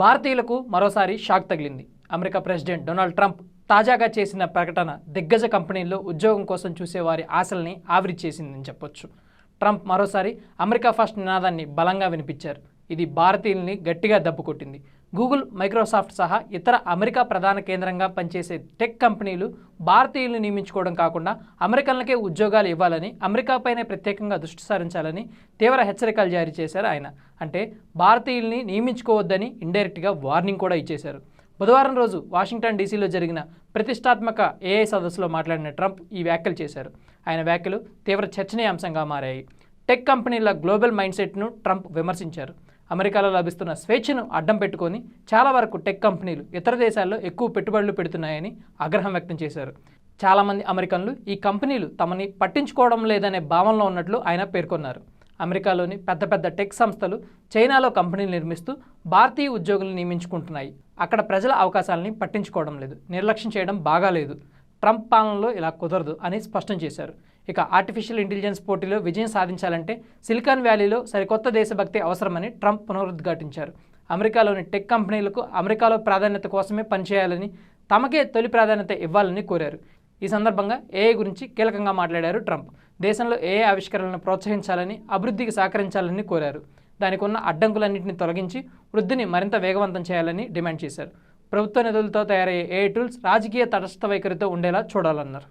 భారతీయులకు మరోసారి షాక్ తగిలింది. అమెరికా ప్రెసిడెంట్ డొనాల్డ్ ట్రంప్ తాజాగా చేసిన ప్రకటన దిగ్గజ కంపెనీల్లో ఉద్యోగం కోసం చూసేవారి ఆశల్ని ఆవిరి చేసిందని చెప్పొచ్చు. ట్రంప్ మరోసారి అమెరికా ఫస్ట్ నినాదాన్ని బలంగా వినిపించారు. ఇది భారతీయుల్ని గట్టిగా దెబ్బకొట్టింది గూగుల్ మైక్రోసాఫ్ట్ సహా ఇతర అమెరికా ప్రధాన కేంద్రంగా పనిచేసే టెక్ కంపెనీలు భారతీయులను నియమించుకోవడం కాకుండా అమెరికన్లకే ఉద్యోగాలు ఇవ్వాలని అమెరికాపైనే ప్రత్యేకంగా దృష్టి సారించాలని తీవ్ర హెచ్చరికలు జారీ చేశారు ఆయన. అంటే భారతీయుల్ని నియమించుకోవద్దని ఇండైరెక్ట్గా వార్నింగ్ కూడా ఇచ్చేశారు. బుధవారం రోజు వాషింగ్టన్ డీసీలో జరిగిన ప్రతిష్టాత్మక ఏఐ సదస్సులో మాట్లాడిన ట్రంప్ ఈ వ్యాఖ్యలు చేశారు. ఆయన వ్యాఖ్యలు తీవ్ర చర్చనీయాంశంగా మారాయి. టెక్ కంపెనీల గ్లోబల్ మైండ్ సెట్ను ట్రంప్ విమర్శించారు. అమెరికాలో లభిస్తున్న స్వేచ్ఛను అడ్డం పెట్టుకొని చాలా వరకు టెక్ కంపెనీలు ఇతర దేశాల్లో ఎక్కువ పెట్టుబడులు పెడుతున్నాయని ఆగ్రహం వ్యక్తం చేశారు. చాలామంది అమెరికన్లు ఈ కంపెనీలు తమని పట్టించుకోవడం లేదనే భావనలో ఉన్నట్లు ఆయన పేర్కొన్నారు. అమెరికాలోని పెద్ద పెద్ద టెక్ సంస్థలు చైనాలో కంపెనీలు నిర్మిస్తూ భారతీయ ఉద్యోగులను నియమించుకుంటున్నాయి. అక్కడ ప్రజల అవకాశాలని పట్టించుకోవడం లేదు. నిర్లక్ష్యం చేయడం బాగాలేదు. ట్రంప్ పాలనలో ఇలా కుదరదు అని స్పష్టం చేశారు. ఇక ఆర్టిఫిషియల్ ఇంటెలిజెన్స్ పోటీలో విజయం సాధించాలంటే సిలికాన్ వ్యాలీలో సరికొత్త దేశభక్తి అవసరమని ట్రంప్ పునరుద్ఘాటించారు. అమెరికాలోని టెక్ కంపెనీలకు అమెరికాలో ప్రాధాన్యత కోసమే పనిచేయాలని తమకే తొలి ప్రాధాన్యత ఇవ్వాలని కోరారు. ఈ సందర్భంగా ఏఐ గురించి కీలకంగా మాట్లాడారు ట్రంప్. దేశంలో ఏఐ ఆవిష్కరణలను ప్రోత్సహించాలని అభివృద్ధికి సహకరించాలని కోరారు. దానికి ఉన్న అడ్డంకులన్నింటినీ తొలగించి వృద్ధిని మరింత వేగవంతం చేయాలని డిమాండ్ చేశారు. ప్రభుత్వ నిధులతో తయారయ్యే ఏఐ టూల్స్ రాజకీయ తటస్థ వైఖరితో ఉండేలా చూడాలన్నారు.